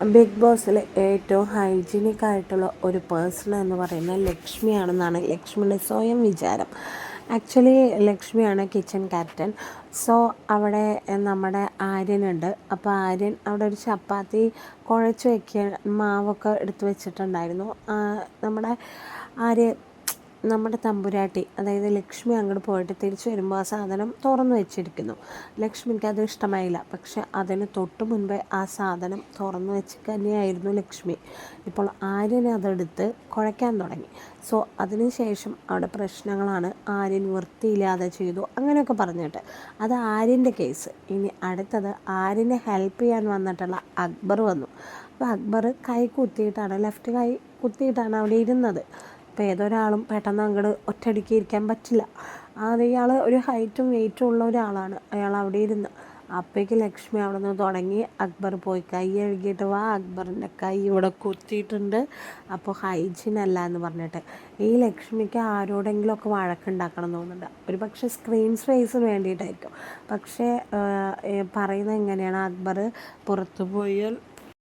Big ബോസിലെ ഏറ്റവും hygienic ആയിട്ടുള്ള ഒരു പേഴ്സൺ എന്ന് പറയുന്നത് ലക്ഷ്മിയാണെന്നാണ് ലക്ഷ്മിയുടെ സ്വയം വിചാരം. ആക്ച്വലി ലക്ഷ്മിയാണ് കിച്ചൺ ക്യാപ്റ്റൻ സോ അവിടെ നമ്മുടെ ആര്യനുണ്ട്. അപ്പോൾ ആര്യൻ അവിടെ ഒരു ചപ്പാത്തി കുഴച്ച് വയ്ക്കുക മാവൊക്കെ എടുത്തു വെച്ചിട്ടുണ്ടായിരുന്നു. നമ്മുടെ ആര്യ നമ്മുടെ തമ്പുരാട്ടി അതായത് ലക്ഷ്മി അങ്ങോട്ട് പോയിട്ട് തിരിച്ചു വരുമ്പോൾ ആ സാധനം തുറന്നു വെച്ചിരിക്കുന്നു. ലക്ഷ്മിക്ക് അത് ഇഷ്ടമായില്ല. പക്ഷെ അതിന് തൊട്ട് മുൻപേ ആ സാധനം തുറന്നു വെച്ച് തന്നെയായിരുന്നു ലക്ഷ്മി. ഇപ്പോൾ ആര്യനെ അതെടുത്ത് കുഴയ്ക്കാൻ തുടങ്ങി. സോ അതിനുശേഷം അവിടെ പ്രശ്നങ്ങളാണ് ആര്യൻ വൃത്തിയില്ലാതെ ചെയ്തു അങ്ങനെയൊക്കെ പറഞ്ഞിട്ട്. അത് ആര്യന്റെ കേസ്. ഇനി അടുത്തത് ആര്യനെ ഹെൽപ്പ് ചെയ്യാൻ വന്നിട്ടുള്ള അക്ബർ വന്നു. അപ്പോൾ അക്ബർ കൈ കുത്തിയിട്ടാണ് ലെഫ്റ്റ് കൈ കുത്തിയിട്ടാണ് അവിടെ ഇരുന്നത്. ഇപ്പോൾ ഏതൊരാളും പെട്ടെന്ന് അങ്ങോട്ട് ഒറ്റയടിക്ക് ഇരിക്കാൻ പറ്റില്ല. അത് ഇയാൾ ഒരു ഹൈറ്റും വെയിറ്റും ഉള്ള ഒരാളാണ്. അയാൾ അവിടെ ഇരുന്ന് അപ്പോഴേക്ക് ലക്ഷ്മി അവിടെ നിന്ന് തുടങ്ങി അക്ബർ പോയി കൈ എഴുകിയിട്ട് വാ അക്ബറിന്റെ കൈ ഇവിടെ കുത്തിയിട്ടുണ്ട്. അപ്പോൾ ഹൈജീൻ അല്ല എന്ന് പറഞ്ഞിട്ട്. ഈ ലക്ഷ്മിക്ക് ആരോടെങ്കിലുമൊക്കെ വഴക്കുണ്ടാക്കണം എന്ന് തോന്നുന്നുണ്ട്. ഒരു പക്ഷേ സ്ക്രീൻ സ്പേസിന് വേണ്ടിയിട്ടായിരിക്കും. പക്ഷേ പറയുന്നത് എങ്ങനെയാണ്? അക്ബർ പുറത്തു പോയാൽ